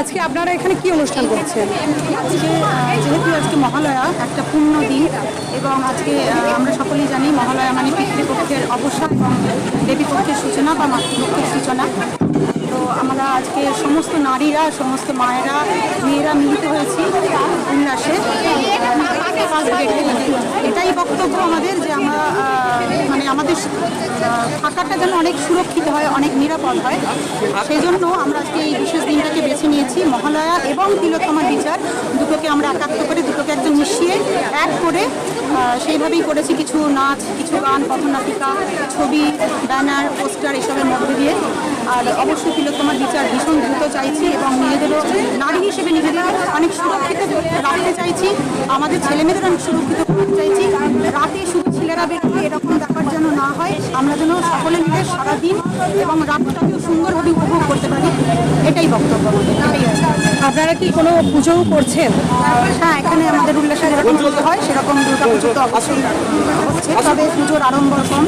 আজকে আপনারা এখানে কি অনুষ্ঠান করছেন? আজকে যেহেতু আজকে মহালয়া, একটা পূর্ণ দিন, এবং আজকে আমরা সকলেই জানি মহালয়া মানে পিতৃপক্ষের অবসান এবং দেবীপক্ষের সূচনা বা মাতৃপক্ষের সূচনা। তো আমরা আজকে সমস্ত নারীরা, সমস্ত মায়েরা, মেয়েরা মিলিত হয়েছি উল্লাসে। এটাই বক্তব্য আমাদের যে আমরা মানে আমাদের থাকাটা যেন অনেক সুরক্ষিত হয়, অনেক নিরাপদ হয়। সেই জন্য আমরা আজকে এই বিশেষ দিনটাকে বেছে নিয়েছি। মহালয়া এবং তিলোত্তমা বিচার, দুটোকে আমরা একাত্ম করে, দুটোকে একদম মিশিয়ে এক করে সেইভাবেই করেছি কিছু নাচ, কিছু গান, পথনাটিকা, ছবি, ব্যানার, পোস্টার এসবের মধ্যে দিয়ে। আর অবশ্যই তিলোত্তমার বিচার ভীষণ দ্রুত চাইছি এবং নিজেদেরও নারী হিসেবে নিজেদের অনেক সুরক্ষিত রাখতে চাইছি। আমাদের ছেলেমেয়েদের অনেক সুরক্ষিত করতে চাইছি। রাতে শুধু ছেলেরা বেরোবে এরকম ব্যাপার যেন না হয়, আমরা যেন সকলে মিলে সারাদিন এবং রাতটাকেও সুন্দরভাবে উপভোগ করতে পারি। এটাই বক্তব্য আমাদের। আপনারা কি কোনো পুজোও করছেন? হ্যাঁ এখানে আমাদের উল্লাসে যেরকম পুজো হয় সেরকম দুর্গা পুজো তো অবশ্যই হচ্ছে তবে পুজোর আরম্ভ কম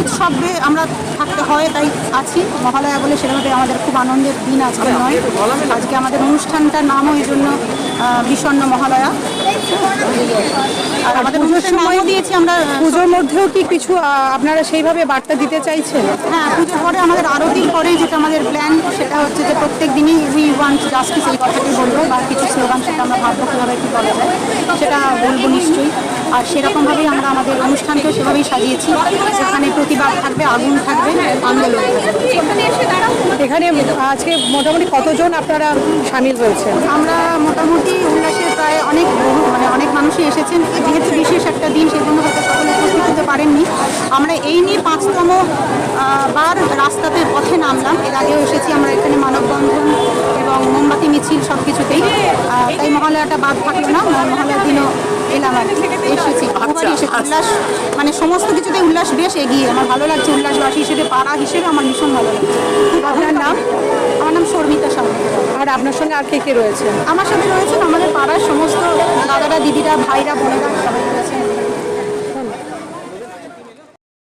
উৎসবে আমরা থাকতে হয় তাই আছি। মহালয়া বলে সেভাবে আমাদের খুব আনন্দের দিন আজকে নয়। আজকে আমাদের অনুষ্ঠানটার নামও এই জন্য বিষণ্ন বিষণ্ণ মহালয়া। আর আমাদের পুজোর সময়- দিয়েছি আমরা পুজোর মধ্যেও কি কিছু আপনারা সেইভাবে বার্তা দিতে চাইছেন? হ্যাঁ পুজোর পরে আমাদের আরতির পরে যেটা আমাদের প্ল্যান সেটা হচ্ছে যে প্রত্যেক দিনই উই ওয়ান্ট জাস্টিস এই কথাটি বলব বা কিছু স্লোগান সেটা আমরা ভাববো কীভাবে কী বলা যায় সেটা বলব নিশ্চয়ই। আর সেরকমভাবেই আমরা আমাদের অনুষ্ঠানকেও সেভাবেই সাজিয়েছি সেখানে প্রতিবাদ থাকবে আগুন থাকবে আন্দোলন থাকবে। এখানে আজকে মোটামুটি কতজন আপনারা সামিল হয়েছেন? আমরা মোটামুটি উল্লাসে এসেছেন। যেহেতু বিশেষ একটা দিন সেই জন্য হয়তো সকলে উপস্থিত হতে পারেননি। আমরা এই নিয়ে পাঁচতম বার রাস্তাতে পথে নামলাম। এর আগেও এসেছি আমরা এখানে মানববন্ধন এবং মোমবাতি, মিছিল সব কিছুতেই তাই মহালয়াটা বাদ থাকল না। মহা- মহালয়ার দিনও এলাম আর। এসেছি। খুবই এসে উল্লাস মানে সমস্ত কিছুতে উল্লাস বেশ এগিয়ে। আমার ভালো লাগছে উল্লাসবাসী হিসেবে পাড়া হিসেবে আমার ভীষণ ভালো লাগছে। খুব আপনার নাম? আমার নাম শর্মিতা সাহা। আর আপনার সঙ্গে আর কে কে রয়েছেন আমার সাথে রয়েছেন আমাদের পাড়ার সমস্ত দাদারা দিদিরা ভাইরা বোনেরা।